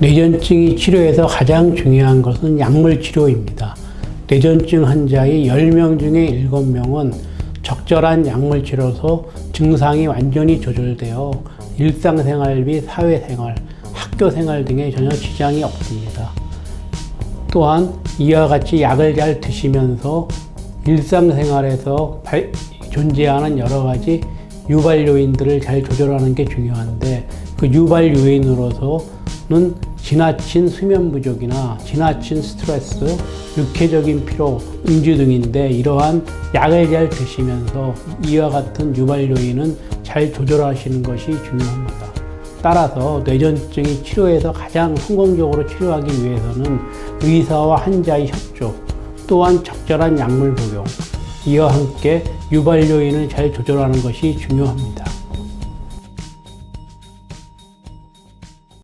뇌전증이 치료에서 가장 중요한 것은 약물 치료입니다. 뇌전증 환자의 10명 중에 7명은 적절한 약물 치료로 증상이 완전히 조절되어 일상생활 및 사회생활, 학교생활 등에 전혀 지장이 없습니다. 또한 이와 같이 약을 잘 드시면서 일상생활에서 발- 존재하는 여러 가지 유발 요인들을 잘 조절하는 게 중요한데 그 유발 요인으로서는 지나친 수면 부족이나 지나친 스트레스, 육체적인 피로, 음주 등인데 이러한 약을 잘 드시면서 이와 같은 유발 요인은 잘 조절하시는 것이 중요합니다. 따라서 뇌전증이 치료에서 가장 성공적으로 치료하기 위해서는 의사와 환자의 협조, 또한 적절한 약물 복용, 이와 함께 유발 요인을 잘 조절하는 것이 중요합니다.